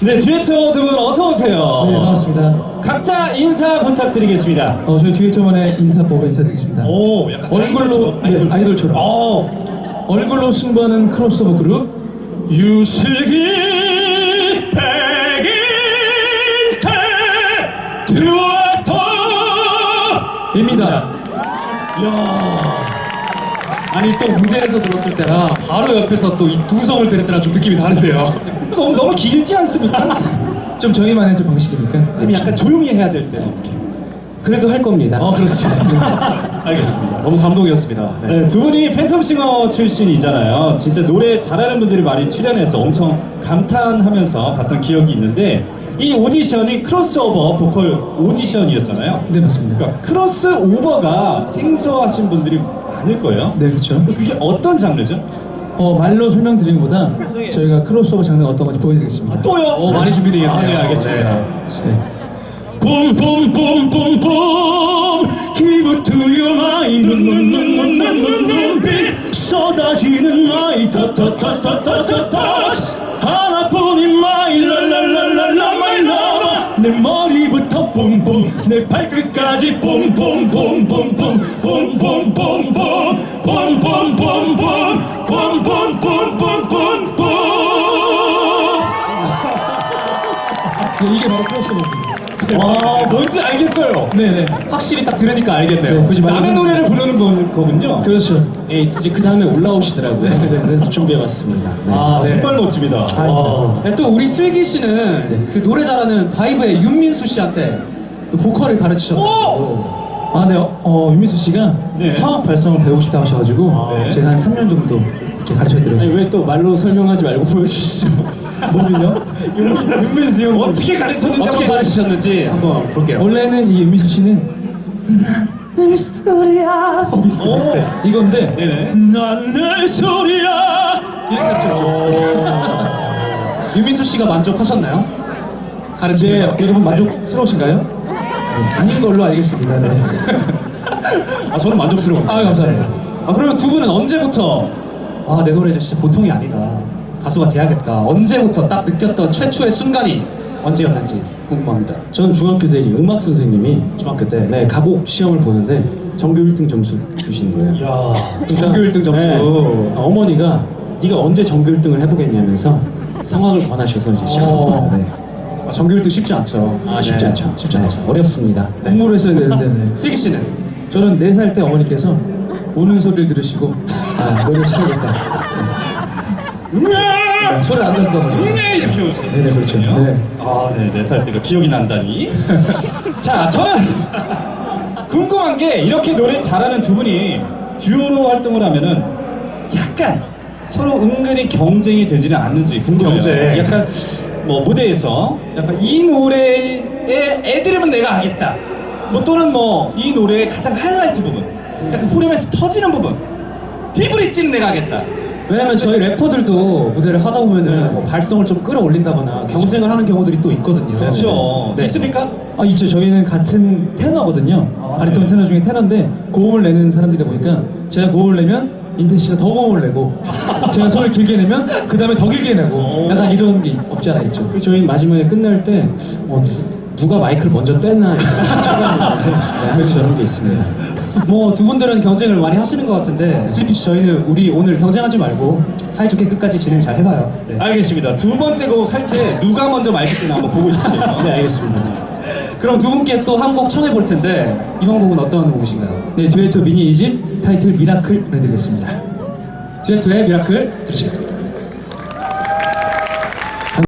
네, 듀에터 두 분 어서 오세요. 네, 반갑습니다. 각자 인사 부탁드리겠습니다. 어, 저희 듀에터만의 인사법을 인사드리겠습니다. 오, 약간 얼굴로, 네, 아이돌처럼. 어, 얼굴로 승부하는 크로스오버 그룹 유슬기 백인태 듀에터입니다. 이야. 아니 또 무대에서 들었을 때랑 바로 옆에서 또 이 두성을 들을 때랑 좀 느낌이 다른데요. 좀 너무 길지 않습니까? 좀 저희만의 좀 방식이니까. 아니면 약간 조용히 해야 될 어떻게? 그래도 할 겁니다. 어, 그렇습니다. 알겠습니다. 너무 감동이었습니다. 네. 네, 두 분이 팬텀싱어 출신이잖아요. 진짜 노래 잘하는 분들이 많이 출연해서 엄청 감탄하면서 봤던 기억이 있는데 이 오디션이 크로스오버 보컬 오디션이었잖아요. 네, 맞습니다. 그러니까 크로스오버가 생소하신 분들이 많을 거예요. 네, 그렇죠. 그게 어떤 장르죠? 어, 말로 설명드리는 것보다 저희가 크로스오버 장르가 어떤 건지 보여드리겠습니다. 또요? 어, 많이 준비되어 있네요. 아, 네, 알겠습니다. 네. 봄봄봄봄봄 to your mind 눈눈눈눈눈눈눈빛 쏟아지는 my 터터터터터터터 발끝까지 네, 이게 바로 크로스오버입니다. 와 뭔지 알겠어요 네네. 확실히 딱 들으니까 알겠네요. 네, 굳이 말로 남의 노래를 부르는 거, 거군요. 그렇죠. 예, 이제 그 다음에 올라오시더라고요. 네, 그래서 준비해봤습니다. 네. 아, 네. 정말 멋집니다. 와. 네, 또 우리 슬기 씨는 그 노래 잘하는 바이브의 윤민수 씨한테 또 보컬을 가르치셨다고. 아, 네. 어, 윤미수 씨가 네. 성악 발성을 배우고 싶다 하셔가지고 네. 제가 한 3년 정도 이렇게 가르쳐 아니, 드렸어요. 왜 또 말로 설명하지 말고 보여주시죠? 뭐를요? 윤민수 형 어떻게 가르쳤는지 어떻게 한번 가르치셨는지 한번 볼게요. 원래는 이 윤미수 씨는 내 소리야 어, 비슷해 오. 비슷해 이건데 네네. 난내 소리야. 이렇게 가르쳤죠. 윤민수 씨가 만족하셨나요? 가르치는 거. 여러분 만족스러우신가요? 네, 아닌 걸로 알겠습니다. 네. 아, 저는 만족스러워요. 아, 감사합니다. 아, 그러면 두 분은 언제부터 아, 내 노래 진짜 보통이 아니다. 가수가 돼야겠다. 언제부터 딱 느꼈던 최초의 순간이 언제였는지 궁금합니다. 전 중학교 때 이제 음악 선생님이 중학교 때. 네, 가곡 시험을 보는데 전교 1등 점수 주신 거예요. 야. 전교 1등 점수. 네, 어머니가 네가 언제 전교 1등을 해보겠냐면서 상황을 권하셔서 이제 시작했습니다. 네. 아, 전교 1등 쉽지 않죠. 아 쉽지 네, 않죠. 쉽지 네, 않죠. 어렵습니다. 공부를 했어야 되는데 네. 슬기 씨는 저는 4살 때 어머니께서 우는 소리를 들으시고 아, 노래 시작했다. 네, 소리 안 거죠. 네, 이렇게 오시네요. 네네, 그렇죠. 네. 아, 네, 네살 때가 기억이 난다니. 자, 저는 궁금한 게 이렇게 노래 잘하는 두 분이 듀오로 활동을 하면은 약간 서로 은근히 경쟁이 되지는 않는지 궁금해요. 경쟁. 약간 뭐 무대에서 약간 이 노래의 애드립은 내가 하겠다. 뭐 또는 뭐 이 노래의 가장 하이라이트 부분, 약간 후렴에서 터지는 부분, 디브리찌는 내가 하겠다. 왜냐면 저희 래퍼들도 무대를 하다 보면은 뭐 발성을 좀 끌어올린다거나 경쟁을 하는 경우들이 또 있거든요. 그렇죠. 네. 있습니까? 아 있죠. 저희는 같은 테너거든요. 아, 바리톤 네. 테너 중에 테너인데 고음을 내는 사람들이다 보니까 제가 고음을 내면 인태 씨가 더 고음을 내고 제가 소리를 길게 내면 그 다음에 더 길게 내고 오. 약간 이런 게 없지 않아 있죠. 그 저희 마지막에 끝날 때 어, 누, 가 마이크를 먼저 뗐나 네, 항상 저런 게 있습니다. 뭐 두 분들은 경쟁을 많이 하시는 것 같은데 슬피 씨 저희는 우리 오늘 경쟁하지 말고 사이좋게 끝까지 진행 잘 해봐요. 네. 알겠습니다. 두 번째 곡 할 때 누가 먼저 마이크 뜨나 한번 보고 싶네요. 네 알겠습니다. 그럼 두 분께 또 한 곡 청해 볼 텐데 이번 곡은 어떤 곡이신가요? 네 듀에토 미니 이집 타이틀 미라클 보내드리겠습니다. 듀에트의 미라클 들으시겠습니다.